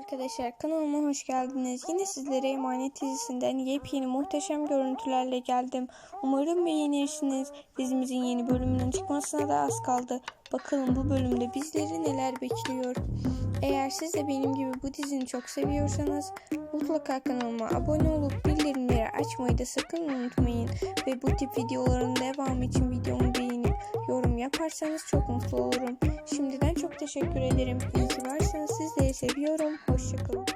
arkadaşlar kanalıma hoş geldiniz. Yine sizlere Emanet dizisinden yepyeni muhteşem görüntülerle geldim. Umarım beğenirsiniz. Dizimizin yeni bölümünün çıkmasına da az kaldı. Bakalım bu bölümde bizleri neler bekliyor. Eğer siz de benim gibi bu dizini çok seviyorsanız mutlaka kanalıma abone olup bildirimleri açmayı da sakın unutmayın. Ve bu tip videoların devamı için videomu beğenip yorum yaparsanız çok mutlu olurum. Şimdiden çok teşekkür ederim. İyi ki varsınız. Seviyorum. Hoşçakalın.